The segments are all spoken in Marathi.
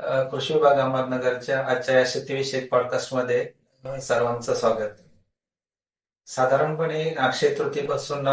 कृषी विभाग अहमदनगरच्या आजच्या या शेतीविषयक पॉडकास्टमध्ये सर्वांचं स्वागत. साधारणपणे अक्षय तृतीपासून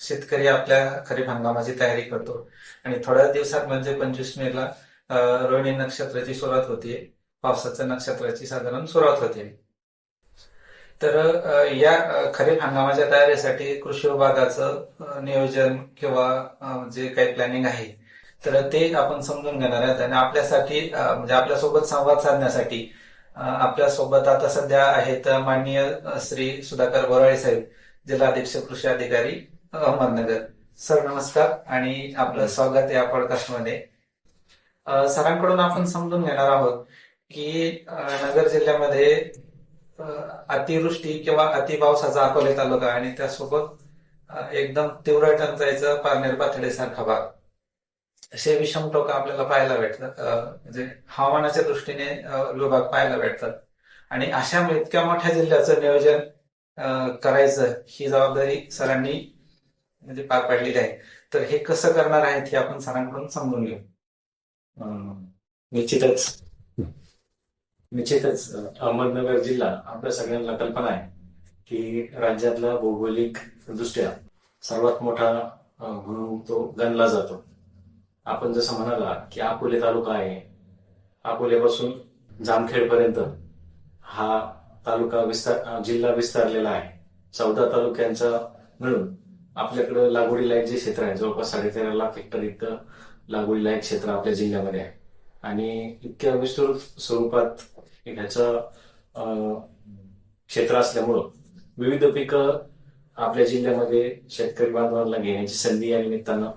शेतकरी आपल्या खरीप हंगामाची तयारी करतो. आणि थोड्या दिवसात म्हणजे पंचवीस मेला ला रोहिणी नक्षत्राची सुरुवात होते पावसाच्या नक्षत्राची साधारण सुरुवात होते तर या खरीप हंगामाच्या तयारीसाठी कृषी विभागाचं नियोजन किंवा जे काही प्लॅनिंग आहे तर ते आपण समजून घेणार आहेत. आणि आपल्यासाठी म्हणजे आपल्यासोबत संवाद साधण्यासाठी आपल्यासोबत आता सध्या आहेत माननीय श्री सुधाकर बोराळे साहेब जिल्हा अधीक्षक कृषी अधिकारी अहमदनगर. सर नमस्कार आणि आपलं स्वागत या पॉडकास्टमध्ये. सरांकडून आपण समजून घेणार आहोत की नगर जिल्ह्यामध्ये अतिवृष्टी किंवा अतिपावसाचा अकोले तालुका आणि त्यासोबत एकदम तीव्र टंचाईचा पारनेर पाथडीसारखा भाग. असे विषम टोक आपल्याला पाहायला भेटतात. म्हणजे हवामानाच्या दृष्टीने विभाग पाहायला भेटतात. आणि अशा इतक्या मोठ्या जिल्ह्याचं नियोजन करायचं ही जबाबदारी सरांनी म्हणजे पार पाडलेली आहे. तर हे कसं करणार आहेत हे आपण सरांकडून समजून घेऊ. अं, निश्चितच. निश्चितच अहमदनगर जिल्हा आपल्या सगळ्यांना कल्पना आहे की राज्यातला भौगोलिक दृष्ट्या सर्वात मोठा अं, म्हणून तो गणला जातो. आपण जसं म्हणाला की अकोले तालुका आहे अकोल्यापासून जामखेड पर्यंत हा तालुका विस्तार जिल्हा विस्तारलेला आहे. चौदा तालुक्यांचा मिळून आपल्याकडं लागवडीलायक जे क्षेत्र आहे जवळपास साडेतेरा लाख हेक्टर इतकं लागवडीलायक क्षेत्र आपल्या जिल्ह्यामध्ये आहे. आणि इतक्या विस्तृत स्वरूपात ह्याचं क्षेत्र असल्यामुळं विविध पिकं आपल्या जिल्ह्यामध्ये शेतकरी बांधवांना घेण्याची संधी या निमित्तानं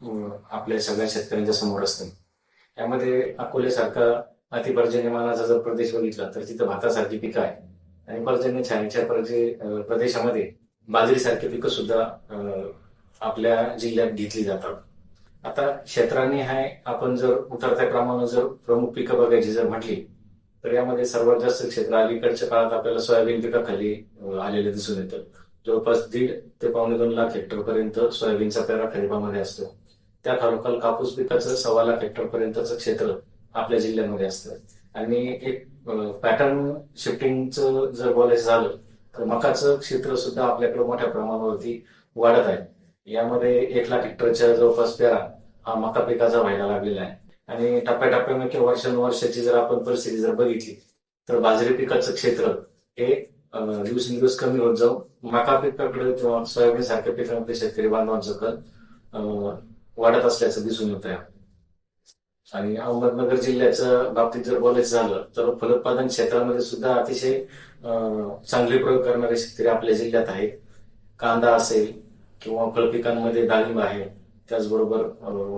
आपल्या सगळ्या शेतकऱ्यांच्या समोर असते. यामध्ये अकोल्यासारखा अतिपर्जन्यमानाचा जर प्रदेश बघितला तर तिथं भातासारखी पिकं आहे आणि पर्जन्य छानीच्या प्रदेशामध्ये बाजरीसारखी पिकं सुद्धा अं, आपल्या जिल्ह्यात घेतली जातात. आता क्षेत्राने हाय आपण जर उतरत्या क्रमानं जर प्रमुख पिकं बघायची जर म्हटली तर यामध्ये सर्वात जास्त क्षेत्र अलीकडच्या काळात आपल्याला सोयाबीन पिकाखाली आलेले दिसून येतं. जवळपास दीड ते पावणे दोन लाख हेक्टर पर्यंत सोयाबीनचा पेरा खरीपामध्ये असतो त्या खालोखाल कापूस पिकाचं सव्वा लाख हेक्टर पर्यंतचं क्षेत्र आपल्या जिल्ह्यामध्ये असतं. आणि एक पॅटर्न शिफ्टिंगचं जर बोलायचं झालं तर मकाचं क्षेत्र सुद्धा आपल्याकडे मोठ्या प्रमाणावरती वाढत आहे. यामध्ये एक लाख हेक्टरच्या जवळपास पेरा हा मका पिकाचा व्हायला लागलेला आहे. आणि टप्प्याटप्प्याने किंवा वर्षानुवर्षाची जर आपण परिस्थिती जर बघितली तर बाजरी पिकाचं क्षेत्र हे दिवसेंदिवस कमी होत जाऊन मका पिकाकडे किंवा सोयाबीन सारख्या पिकांमध्ये शेतकरी बांधवांचं कल वाढत असल्याचं दिसून येत आहे आणि अहमदनगर जिल्ह्याच्या बाबतीत जर बोलायचं झालं तर फलोत्पादन क्षेत्रामध्ये सुद्धा अतिशय चांगले प्रयोग करणारे शेतकरी आपल्या जिल्ह्यात आहेत. कांदा असेल किंवा फळपिकांमध्ये डाळिंब आहे त्याचबरोबर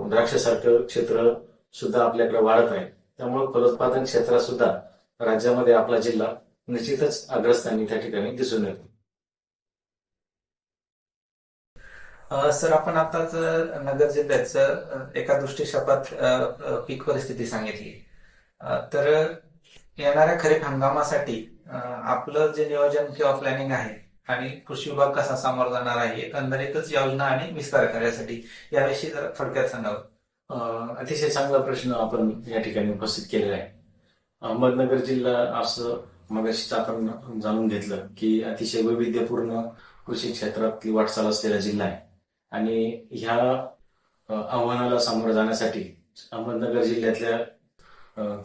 द्राक्षासारखं क्षेत्र सुद्धा आपल्याकडे वाढत आहे. त्यामुळे फलोत्पादन क्षेत्रात सुद्धा राज्यामध्ये आपला जिल्हा निश्चितच अग्रस्थानी त्या ठिकाणी दिसून येतो. सर आपण आताच नगर जिल्ह्याचं एका दृष्टिक्षेपात पीक परिस्थिती सांगितली तर येणाऱ्या खरीप हंगामासाठी आपलं जे नियोजन किंवा प्लॅनिंग आहे आणि कृषी विभाग कसा सामोर जाणार आहे एकंदरीतच योजना आणि विस्तार करण्यासाठी याविषयी जरा थोडक्यात सांगावं. अतिशय चांगला प्रश्न आपण या ठिकाणी उपस्थित केलेला आहे. अहमदनगर जिल्हा असं मगाशीच आपण जाणून घेतलं की अतिशय वैविध्यपूर्ण कृषी क्षेत्रातली वाटचाल असलेला जिल्हा आहे. आणि ह्या आव्हानाला सामोरं जाण्यासाठी अहमदनगर जिल्ह्यातल्या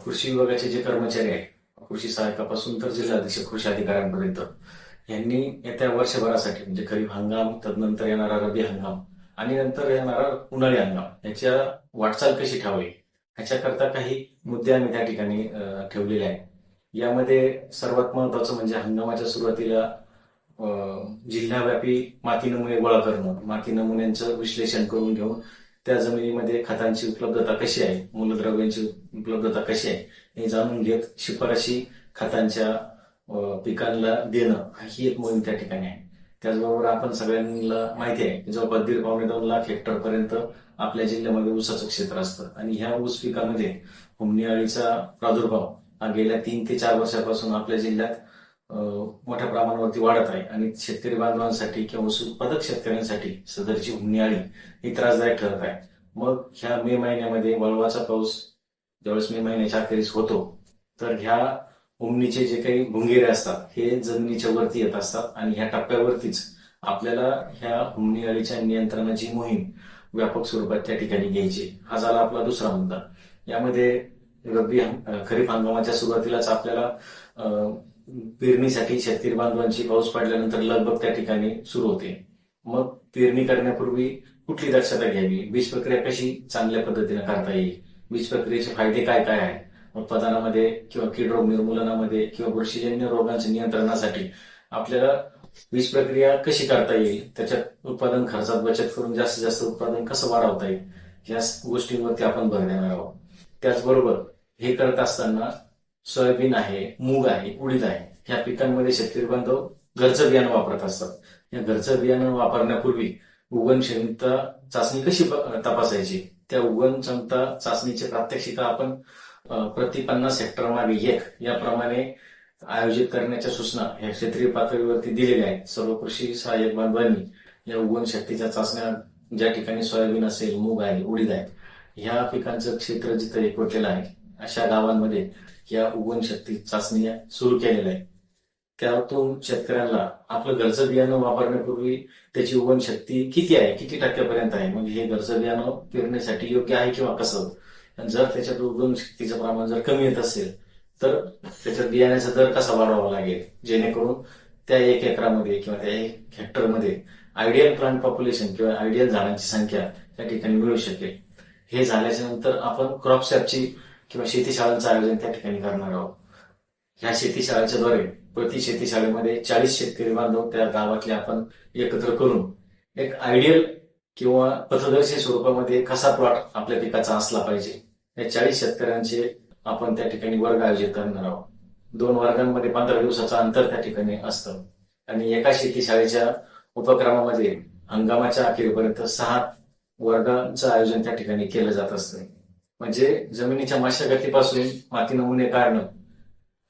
कृषी विभागाचे जे कर्मचारी आहेत कृषी सहायकापासून तर जिल्हाधीश कृषी अधिकाऱ्यांपर्यंत यांनी येत्या वर्षभरासाठी म्हणजे खरीप हंगाम तदनंतर येणारा रब्बी हंगाम आणि नंतर येणारा उन्हाळी हंगाम याच्या वाटचाल कशी ठेवावी? ह्याच्याकरता काही मुद्दे आम्ही त्या ठिकाणी ठेवलेले आहेत. यामध्ये सर्वात महत्वाचं म्हणजे हंगामाच्या सुरुवातीला जिल्हाव्यापी माती नमुने गोळा करणं माती नमुन्यांचं विश्लेषण करून घेऊन त्या जमिनीमध्ये खतांची उपलब्धता कशी आहे मूलद्रव्यांची उपलब्धता कशी आहे हे जाणून घेत शिफारशी खतांच्या पिकांना देणं ही एक मोहीम त्या ठिकाणी आहे. त्याचबरोबर आपण सगळ्यांना माहिती आहे की जवळपास दीड पावणे दोन लाख हेक्टर पर्यंत आपल्या जिल्ह्यामध्ये ऊसाचं क्षेत्र असतं. आणि ह्या ऊस पिकामध्ये हुमणी अळीचा प्रादुर्भाव हा गेल्या तीन ते चार वर्षापासून आपल्या जिल्ह्यात मोठ्या प्रमाणावरती वाढत आहे. आणि शेतकरी बांधवांसाठी किंवा ऊस उत्पादक शेतकऱ्यांसाठी सदरची हुमणी ही त्रासदायक ठरत आहे. मग ह्या मे महिन्यामध्ये वळवाचा पाऊस ज्यावेळेस मे महिन्याच्या अखेरीस होतो तर ह्या उमनीचे जे काही भुंगेरे असतात हे जमिनीच्या वरती येत असतात आणि ह्या टप्प्यावरतीच आपल्याला ह्या हुमणी अळीच्या नियंत्रणाची मोहीम व्यापक स्वरूपात त्या ठिकाणी घ्यायची. हा झाला आपला दुसरा मुद्दा. यामध्ये रब्बी खरीप हंगामाच्या सुरुवातीलाच आपल्याला पेरणीसाठी शेतकरी बांधवांची पाऊस पडल्यानंतर लगबग त्या ठिकाणी सुरू होते. मग पेरणी करण्यापूर्वी कुठली दक्षता घ्यावी? बीज प्रक्रिया कशी चांगल्या पद्धतीने करता येईल? बीज प्रक्रियेचे फायदे काय काय आहेत? उत्पादनामध्ये किंवा कीड रोग निर्मूलनामध्ये किंवा बुरशीजन्य रोगांच्या नियंत्रणासाठी आपल्याला वीज प्रक्रिया कशी करता येईल? त्याच्यात उत्पादन खर्चात बचत करून जास्तीत जास्त उत्पादन कसं वाढवता येईल? या गोष्टींवरती आपण भर देणार आहोत. त्याचबरोबर हे करत असताना सोयाबीन आहे मूग आहे उडीद आहे ह्या पिकांमध्ये शेतकरी बांधव घरचं बियाणं वापरत असतात. या घरचं बियाणं वापरण्यापूर्वी उगवण क्षमता चाचणी कशी तपासायची? त्या उगवण क्षमता चाचणीचे प्रात्यक्षिका आपण प्रति पन्नास हेक्टर मागे एक याप्रमाणे आयोजित करण्याच्या सूचना या क्षेत्रीय पातळीवरती दिलेल्या आहेत. सर्व कृषी सहाय्यक बांधवांनी या उगवण शक्तीच्या चाचण्या ज्या ठिकाणी सोयाबीन असेल मूग आहे उडीद आहे ह्या पिकांचं क्षेत्र जिथं एकवटलेलं आहे अशा गावांमध्ये या उगवण शक्ती चाचण्या सुरू केलेल्या आहेत. त्यातून शेतकऱ्यांना आपलं घरचं बियाणं वापरण्यापूर्वी त्याची उगवण शक्ती किती आहे? किती टक्क्यापर्यंत आहे? मग हे घरचं बियाणं पेरण्यासाठी योग्य आहे किंवा कसं? जर त्याच्यात उगवण शक्तीचं प्रमाण जर कमी येत असेल तर त्याच्यात बियाण्याचा दर कसा वाढवावा लागेल? जेणेकरून त्या एक एकरामध्ये किंवा त्या एक हेक्टरमध्ये आयडियल प्लांट पॉप्युलेशन किंवा आयडियल झाडांची संख्या त्या ठिकाणी मिळू शकेल. हे झाल्याच्यानंतर आपण क्रॉप सॅपची किंवा शेतीशाळांचं आयोजन त्या ठिकाणी करणार आहोत. ह्या शेतीशाळांच्या द्वारे प्रति शेतीशाळेमध्ये चाळीस शेतकरी बांधव त्या गावातले आपण एकत्र करून एक आयडियल किंवा पथदर्शी स्वरूपामध्ये कसा प्लॉट आपल्या पिकाचा असला पाहिजे या चाळीस शेतकऱ्यांचे आपण त्या ठिकाणी वर्ग आयोजित करणार आहोत. दोन वर्गांमध्ये पंधरा दिवसाचं अंतर त्या ठिकाणी असतं. आणि एका शेतीशाळेच्या उपक्रमामध्ये हंगामाच्या अखेरीपर्यंत सहा वर्गांचं आयोजन त्या ठिकाणी केलं जात असतं. म्हणजे जमिनीच्या मशागतीपासून माती नमुने काढणं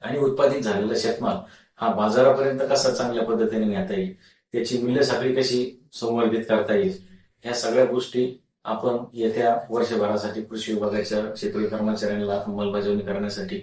आणि उत्पादित झालेला शेतमाल हा बाजारापर्यंत कसा चांगल्या पद्धतीने नेता येईल त्याची मूल्य साखळी कशी संवर्धित करता येईल ह्या सगळ्या गोष्टी आपण येत्या वर्षभरासाठी कृषी विभागाच्या क्षेत्रीय कर्मचाऱ्यांना अंमलबजावणी करण्यासाठी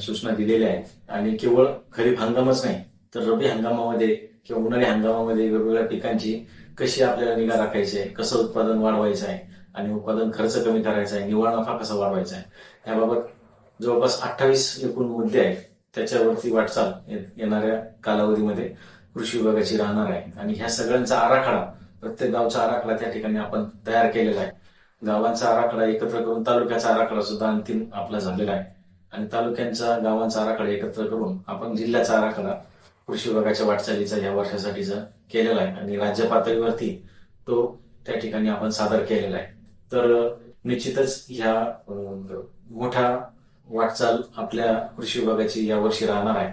सूचना दिलेल्या आहेत. आणि केवळ खरीप हंगामच नाही तर रब्बी हंगामामध्ये किंवा उन्हाळी हंगामामध्ये वेगवेगळ्या पिकांची कशी आपल्याला निगा राखायची आहे कसं उत्पादन वाढवायचं आहे आणि उत्पादन खर्च कमी करायचा आहे निव्वळ नफा कसा वाढवायचा आहे याबाबत जवळपास अठ्ठावीस एकूण मुद्दे आहेत. त्याच्यावरती वाटचाल येणाऱ्या कालावधीमध्ये कृषी विभागाची राहणार आहे. आणि ह्या सगळ्यांचा आराखडा प्रत्येक गावचा आराखडा त्या ठिकाणी आपण तयार केलेला आहे. गावांचा आराखडा एकत्र करून तालुक्याचा आराखडा सुद्धा अंतिम आपला झालेला आहे. आणि तालुक्यांचा गावांचा आराखडा एकत्र करून आपण जिल्ह्याचा आराखडा कृषी विभागाच्या वाटचालीचा या वर्षासाठीचा केलेला आहे. आणि राज्य पातळीवरती तो त्या ठिकाणी आपण सादर केलेला आहे. तर निश्चितच ह्या मोठा वाटचाल आपल्या कृषी विभागाची यावर्षी राहणार आहे.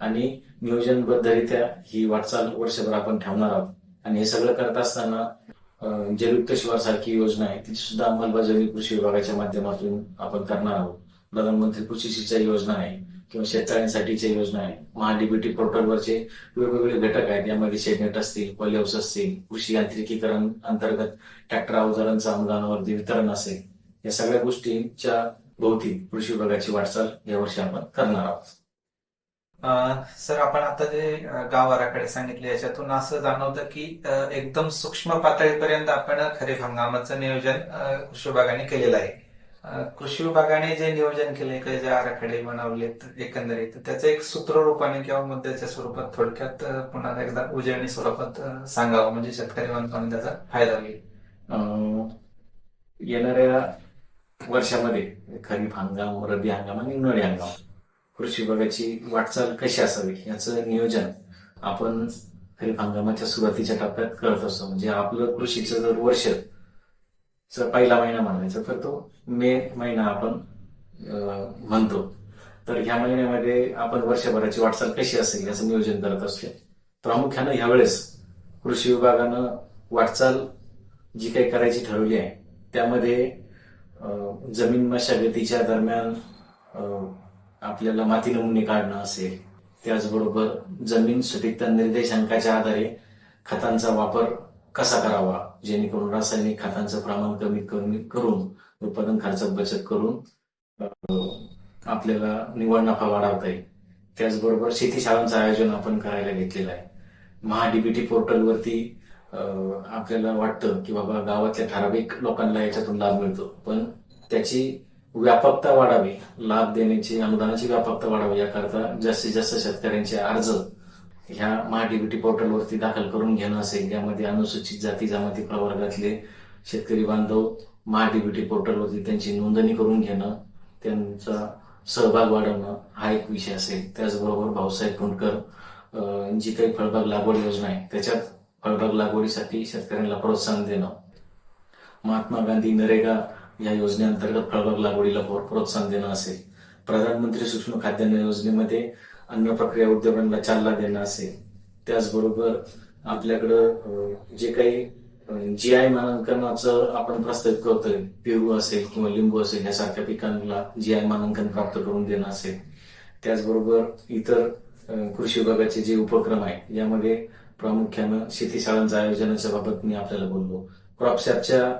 आणि नियोजनबद्धरित्या ही वाटचाल वर्षभर आपण ठेवणार आहोत. आणि हे सगळं करत असताना जलयुक्त शिवार सारखी योजना आहे तिची सुद्धा अंमलबजावणी कृषी विभागाच्या माध्यमातून आपण करणार आहोत. प्रधानमंत्री कृषी सिंचाई योजना आहे. किंवा शेतकऱ्यांसाठीच्या योजना आहे. महाडीबीटी पोर्टलवरचे वेगवेगळे घटक आहेत. यामध्ये शेडनेट असतील पॉलिहाऊस असतील कृषी यांत्रिकीकरण अंतर्गत ट्रॅक्टर अवजारांचं अनुदानावरती वितरण असेल या सगळ्या गोष्टींच्या भोवती कृषी विभागाची वाटचाल यावर्षी आपण करणार आहोत. सर आपण आता जे गाव आराखडे सांगितले याच्यातून असं जाणवतं की एकदम सूक्ष्म पातळीपर्यंत आपण खरीप हंगामाचं नियोजन कृषी विभागाने केलेलं आहे. कृषी विभागाने जे नियोजन केले काही जे आराखडे बनवलेत एकंदरीत त्याचं एक सूत्ररूपाने किंवा मुद्द्याच्या स्वरूपात थोडक्यात पुन्हा एकदा उजळणी स्वरूपात सांगावं म्हणजे शेतकरी बांधवांना त्याचा फायदा होईल. अं, येणाऱ्या वर्षामध्ये खरीप हंगाम रब्बी हंगाम आणि उन्हाळी हंगाम कृषी विभागाची वाटचाल कशी असावी याचं नियोजन आपण खरीप हंगामाच्या सुरुवातीच्या टप्प्यात करत असतो. म्हणजे आपलं कृषीचं जर वर्ष जर पहिला महिना म्हणायचा तर तो मे महिना आपण म्हणतो. तर ह्या महिन्यामध्ये आपण वर्षभराची वाटचाल कशी असेल याचं नियोजन करत असतो. प्रामुख्यानं ह्यावेळेस कृषी विभागानं वाटचाल जी काही करायची ठरवली आहे त्यामध्ये जमीन मशागतीच्या दरम्यान आपल्याला माती नमुने काढणं असेल त्याचबरोबर जमीन सुपीकता निर्देशांकाच्या आधारे खतांचा वापर कसा करावा? जेणेकरून रासायनिक खतांचं प्रमाण कमी कमी करून उत्पादन खर्चात बचत करून आपल्याला निव्वळ नफा वाढवता येईल. त्याचबरोबर शेतीशाळांचं आयोजन आपण करायला घेतलेलं आहे. महाडीबीटी पोर्टलवरती आपल्याला वाटतं की बाबा गावातल्या ठराविक लोकांना याच्यातून लाभ मिळतो. पण त्याची व्यापकता वाढावी लाभ देण्याची अनुदानाची व्यापकता वाढावी याकरता जास्तीत जास्त शेतकऱ्यांचे अर्ज ह्या महाडीबीटी पोर्टलवरती दाखल करून घेणं असेल यामध्ये अनुसूचित जाती जमाती प्रवर्गातले शेतकरी बांधव महाडीबीटी पोर्टलवरती त्यांची नोंदणी करून घेणं त्यांचा सहभाग वाढवणं हा एक विषय असेल. त्याचबरोबर भाऊसाहेब कुंडकर जी काही फळबाग लागवड योजना आहे त्याच्यात फळबाग लागवडीसाठी शेतकऱ्यांना प्रोत्साहन देणं. महात्मा गांधी नरेगा या योजनेअंतर्गत फळबाग लागवडीला प्रोत्साहन देणं असेल. प्रधानमंत्री सूक्ष्म खाद्यान्न योजनेमध्ये अन्न प्रक्रिया उद्योगांना चालना देणं असेल त्याचबरोबर आपल्याकडं जे काही जी आय मानांकनाचं आपण प्रस्तावित करतोय पेरू असेल किंवा लिंबू असेल यासारख्या पिकांना जी आय मानांकन प्राप्त करून देणं असेल. त्याचबरोबर इतर कृषी विभागाचे जे उपक्रम आहे यामध्ये प्रामुख्यानं शेती शाळांच्या आयोजनाच्या बाबत मी आपल्याला बोललो. क्रॉपसॅपच्या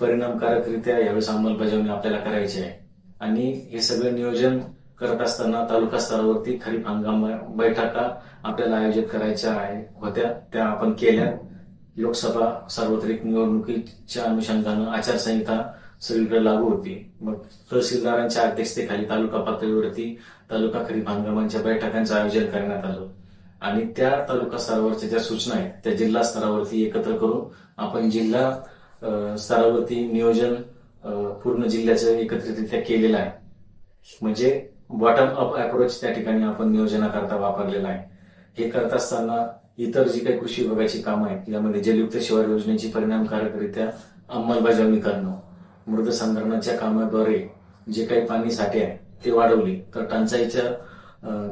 परिणामकारकरित्या यावेळेस अंमलबजावणी आपल्याला करायची आहे. आणि हे सगळं नियोजन करत असताना तालुका स्तरावरती खरीप हंगाम बैठका आपल्याला आयोजित करायच्या आहे. होत्या त्या आपण केल्या. लोकसभा सार्वत्रिक निवडणुकीच्या अनुषंगानं आचारसंहिता सगळीकडे लागू होती. मग तहसीलदारांच्या अध्यक्षतेखाली तालुका पातळीवरती तालुका खरीप हंगामांच्या बैठकांचं आयोजन करण्यात आलं. आणि त्या तालुका स्तरावरच्या ज्या सूचना आहेत त्या जिल्हा स्तरावरती एकत्र करून आपण जिल्हा स्तरावरती नियोजन पूर्ण जिल्ह्याचं एकत्रितरित्या केलेलं आहे. म्हणजे बॉटम अप अप्रोच त्या ठिकाणी आपण नियोजनाकरता वापरलेला आहे. हे करत असताना इतर जी काही कृषी विभागाची कामं आहेत यामध्ये जलयुक्त शिवार योजनेची परिणामकारकरित्या अंमलबजावणी करणं मृद संधारणाच्या कामाद्वारे जे काही पाणी साठे आहे ते वाढवले तर टंचाईच्या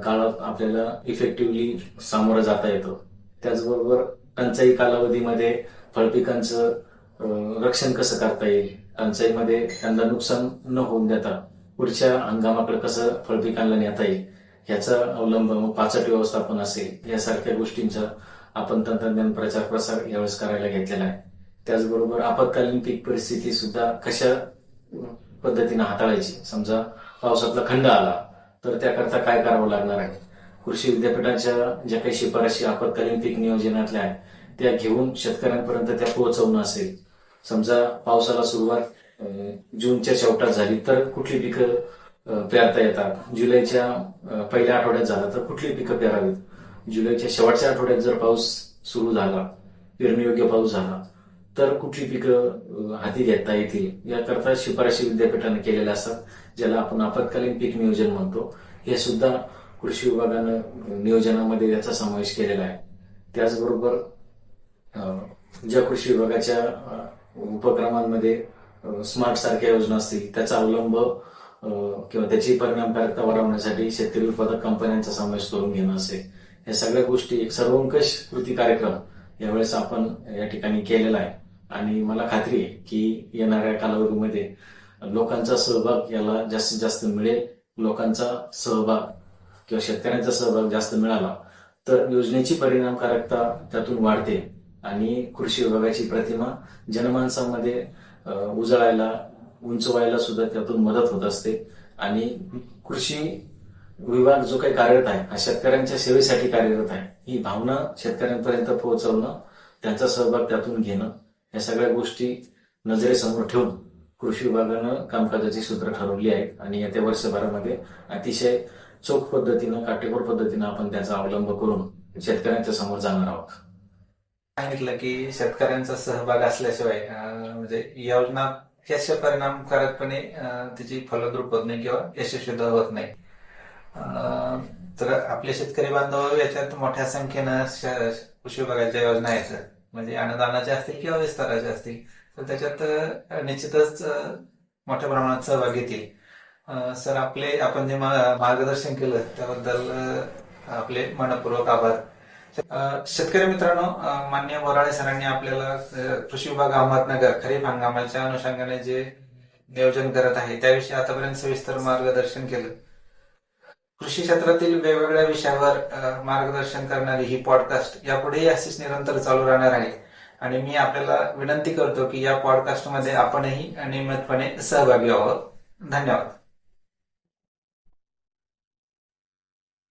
काळात आपल्याला इफेक्टिव्हली सामोरं जाता येतं. त्याचबरोबर टंचाई कालावधीमध्ये फळपिकांचं रक्षण कसं करता येईल? टंचाईमध्ये त्यांना नुकसान न होऊन देता पुढच्या हंगामाकडे कसं फळपिकांना नेता येईल ह्याचा अवलंब मग पाचट व्यवस्थापन असेल यासारख्या गोष्टींचा आपण तंत्रज्ञान प्रचार प्रसार यावेळेस करायला घेतलेला आहे. त्याचबरोबर आपत्कालीन पीक परिस्थिती सुद्धा कशा पद्धतीने हाताळायची? समजा पावसातला खंड आला तर त्याकरता काय करावं लागणार आहे? कृषी विद्यापीठाच्या ज्या काही शिफारशी आपत्कालीन पीक नियोजनातल्या आहेत त्या घेऊन शेतकऱ्यांपर्यंत त्या पोहोचवणं असेल. समजा पावसाला सुरुवात जूनच्या शेवटात झाली. तर कुठली पिकं पेरता येतात? जुलैच्या पहिल्या आठवड्यात झाला तर कुठली पिकं पेरावीत? जुलैच्या शेवटच्या आठवड्यात जर पाऊस सुरू झाला पेरणीयोग्य पाऊस झाला तर कुठली पिकं हाती घेता येतील? याकरता शिफारशी विद्यापीठाने केलेल्या असतात ज्याला आपण आपत्कालीन पीक नियोजन म्हणतो. हे सुद्धा कृषी विभागानं नियोजनामध्ये याचा समावेश केलेला आहे. त्याचबरोबर ज्या कृषी विभागाच्या उपक्रमांमध्ये स्मार्ट सारख्या योजना असतील त्याचा अवलंब किंवा त्याची परिणामकारकता वाढवण्यासाठी शेतकरी उत्पादक कंपन्यांचा समावेश करून घेणं असेल या सगळ्या गोष्टी एक सर्वंकष कृती कार्यक्रम यावेळेस आपण या ठिकाणी केलेला आहे. आणि मला खात्री आहे की येणाऱ्या कालावधीमध्ये लोकांचा सहभाग याला जास्तीत जास्त मिळेल. लोकांचा सहभाग किंवा शेतकऱ्यांचा सहभाग जास्त मिळाला तर योजनेची परिणामकारकता त्यातून वाढते. आणि कृषी विभागाची प्रतिमा जनमानसामध्ये उजळायला उंचवायला सुद्धा त्यातून मदत होत असते. आणि कृषी विभाग जो काही कार्यरत आहे हा शेतकऱ्यांच्या सेवेसाठी कार्यरत आहे ही भावना शेतकऱ्यांपर्यंत पोहोचवणं त्यांचा सहभाग त्यातून घेणं या सगळ्या गोष्टी नजरेसमोर ठेवून कृषी विभागानं कामकाजाची सूत्र ठरवली आहेत. आणि येत्या वर्षभरामध्ये अतिशय चोख पद्धतीनं काटेकोर पद्धतीनं आपण त्याचा अवलंब करून शेतकऱ्यांच्या समोर जाणार आहोत. सांगितलं की शेतकऱ्यांचा सहभाग असल्याशिवाय म्हणजे योजना याचे परिणामकारकपणे अं, त्याची फलद्रूप होत नाही किंवा यशस्वी होत नाही. अं, तर आपले शेतकरी बांधव याच्यात मोठ्या संख्येनं कृषी विभागाच्या योजना आहेत. म्हणजे अनुदानाच्या असतील किंवा विस्ताराच्या असतील तर त्याच्यात निश्चितच मोठ्या प्रमाणात सहभाग घेतील सर आपले आपण जे मार्गदर्शन केलं त्याबद्दल आपले मनपूर्वक आभार. शेतकरी मित्रांनो मान्य बोराळे सरांनी आपल्याला कृषी विभाग अहमदनगर खरीप हंगामाच्या अनुषंगाने जे नियोजन करत आहे त्याविषयी आतापर्यंत सविस्तर मार्गदर्शन केलं. कृषी क्षेत्रातील वेगवेगळ्या विषयावर मार्गदर्शन करणारी ही पॉडकास्ट यापुढेही अशीच निरंतर चालू राहणार आहे. आणि मी आपल्याला विनंती करतो की या पॉडकास्टमध्ये आपणही नियमितपणे सहभागी व्हावं. धन्यवाद.